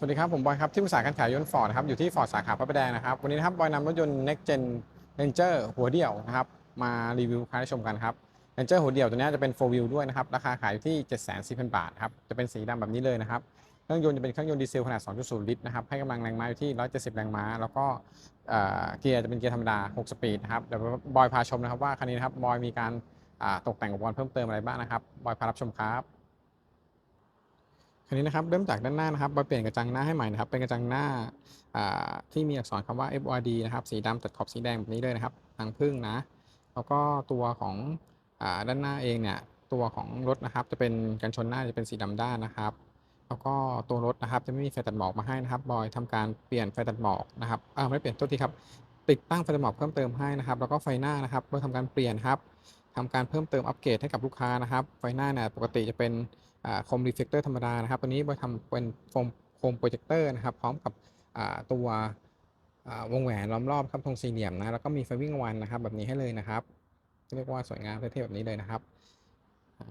สวัสดีครับ ผมบอยครับ ที่ปรึกษาการขายยนต์ฟอร์ดนะครับ อยู่ที่ฟอร์ดสาขาพระประแดงนะครับ วันนี้นะครับ บอยนำรถยนต์ Next Gen Ranger หัวเดี่ยวนะครับ มารีวิวให้ได้ชมกันครับ Ranger หัวเดี่ยวตัวนี้จะเป็น 4 wheel ด้วยนะครับ ราคาขายอยู่ที่ 740,000 บาทครับ จะเป็นสีดำแบบนี้เลยนะครับ เครื่องยนต์จะเป็นเครื่องยนต์ดีเซลขนาด 2.0 ลิตรนะครับ ให้กำลังแรงม้าอยู่ที่ 170 แรงม้า แล้วก็เกียร์จะเป็นเกียร์ธรรมดา 6 สปีดนะครับ เดี๋ยวบอยพาชมนะครับว่าคันนี้นะครับบอยมีการตกแต่งอุปกรณ์เพิ่มเติมอะไรบ้างนะครับบอยพารับชมครับ คันนี้นะครับเริ่มจากด้านหน้านะครับบอยเปลี่ยนกระจังหน้าให้ใหม่นะครับ เป็นกระจังหน้าที่มีอักษรคำว่า FORD นะครับ สีดำตัดขอบสีแดงแบบนี้เลยนะครับทางพึ่งนะ แล้วก็ตัวของอด้านหน้าเองเนี่ยตัวของรถนะครับจะเป็นกันชนหน้าจะเป็นสีดำด้านนะครับ แล้วก็ตัวรถนะครับจะไม่มีไฟตัดหมอกมาให้นะครับ บอยทำการเปลี่ยนไฟตัดหมอกนะครับอ่าไม่ได้เปลี่ยนตัวทีครับ ติดตั้งไฟตัดหมอกเพิ่มเติมให้นะครับ แล้วก็ไฟหน้านะครับเพื่อทำการเปลี่ยนครับทำการเพิ่มเติมอัปเกรดให้กับลูกค้านะครับ ไฟหน้าเนี่ยปกติจะเป็น คมรีเฟลเตอร์ธรรมดานะครับตัวนี้บอยทำเป็นโฟมโคมโปรเจคเตอร์นะครับ พร้อมกับตัววงแหวนล้อมรอบครับทรงสี่เหลี่ยมนะแล้วก็มีไฟวิ่งวันนะครับแบบนี้ให้เลยนะครับเรียกว่าสวยงามเท่ๆแบบนี้เลยนะครับ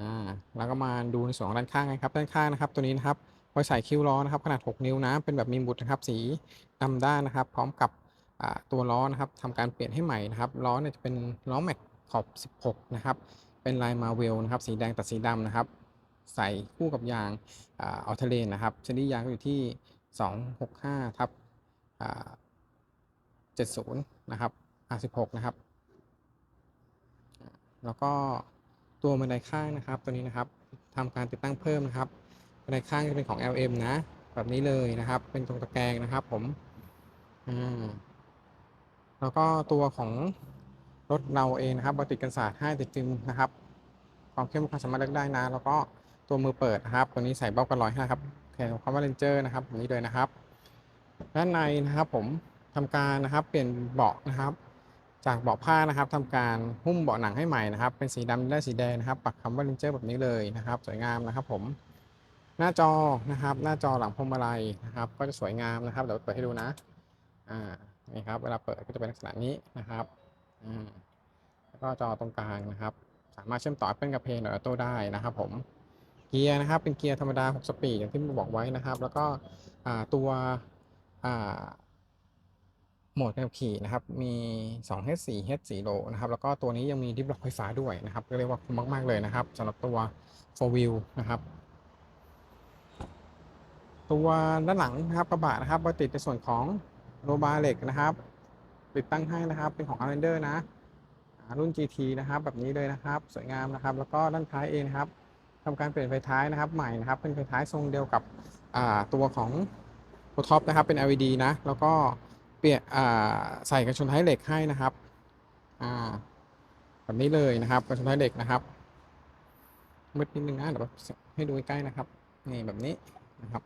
อ่าแล้วก็มาดูในส่วนของด้านข้างกันครับด้านข้างนะครับ ตัวนี้นะครับบอยใส่คิ้วล้อนะครับขนาด 6 นิ้วนะเป็นแบบมีบุตรนะครับสีดำด้านนะครับ พร้อมกับตัวล้อนะครับทำการเปลี่ยนให้ใหม่นะครับล้อเนี่ยจะเป็นล้อแม็กขอบ 16 นะครับ เป็นลายมาเวลนะครับ สีแดงตัดสีดำนะครับ ใส่คู่กับยางอาอัลเทเลนนะครับชนิดยางก็อยู่ที่ 265ทับ70 นะครับ R16 นะครับ แล้วก็ตัวบันไดข้างนะครับ ตัวนี้นะครับทำการติดตั้งเพิ่มนะครับบันไดข้างจะเป็นของ LM นะ แบบนี้เลยนะครับ เป็นตรงตะแกรงนะครับผมอ่าแล้วก็ตัวของรถเราเองนะครับบติดกันศาสตร์ให้ติดฟิล์มนะครับ ความเข้มควาสามารถเลือกได้นะ แล้วก็ ตัวมือเปิดครับ ตัวนี้ใส่เบ้ากันร้อยห้าครับแขนคำว่าเรนเจอร์นะครับนี้เลยนะครับ ด้านในนะครับผมทำการนะครับเปลี่ยนเบาะนะครับ จากเบาะผ้านะครับทำการหุ้มเบาะหนังให้ใหม่นะครับ เป็นสีดำและสีแดงนะครับ ปักคำว่าเรนเจอร์แบบนี้เลยนะครับ สวยงามนะครับ ผมหน้าจอนะครับ หน้าจอหลังพวงมาลัยนะครับ ก็จะสวยงามนะครับเดี๋ยวเปิดให้ดูนะอ่านี่ครับเวลาเปิดก็จะเป็นลักษณะนี้นะครับอืมแล้วก็จอตรงกลางนะครับ สามารถเชื่อมต่อ Apple กับ Play หรือ Auto ได้นะครับผม เกียร์นะครับ เป็นเกียร์ธรรมดา 6 สปีดอย่างที่บอกไว้นะครับ แล้วก็ตัวโหมดการขับขี่นะครับ มี 2 H4 H4 Low นะครับ แล้วก็ตัวนี้ยังมีดิฟล็อกไฟฟ้าด้วยนะครับ ก็เรียกว่าคุ้มมาก ๆ เลยนะครับสำหรับตัว 4 wheel นะครับ ตัวด้านหลังนะครับกระบะนะครับมาติดในส่วนของโลบาร์เหล็กนะครับ ติดตั้งให้นะครับ เป็นของ a r a n d e r นะอ่ารุ่น GT นะครับ แบบนี้เลยนะครับ สวยงามนะครับ แล้วก็ด้านท้ายเองนะครับ ทำการเปลี่ยนไฟท้ายนะครับใหม่นะครับเป็นไฟท้ายทรงเดียวกับตัวของตัวท็อปนะครับเป็น LED นะแล้วก็เปลี่ยนใส่กระชนท้ายเหล็กให้นะครับแบบนี้เลยนะครับกระชนท้ายเหล็กนะครับมืดนิดนึงนะเดี๋ยวให้ดูใกล้นะครับนี่แบบนี้นะครับ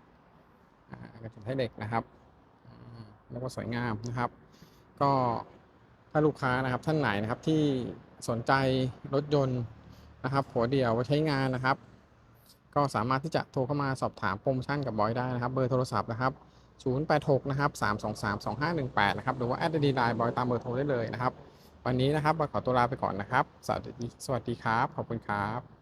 กระชนท้ายเหล็กนะครับแล้วก็สวยงามนะครับ ก็ถ้าลูกค้านะครับท่านไหนนะครับที่สนใจรถยนต์นะครับหัวเดี่ยวไว้ใช้งานนะครับ ก็สามารถที่จะโทรเข้ามาสอบถามโปรโมชั่นกับบอยได้นะครับเบอร์โทรศัพท์นะครับ 086 นะครับ323 2518 นะครับหรือว่าแอดดีไลน์บอยตามเบอร์โทรได้เลยนะครับ วันนี้นะครับบอยขอตัวลาไปก่อนนะครับ สวัสดีสวัสดีครับ ขอบคุณครับ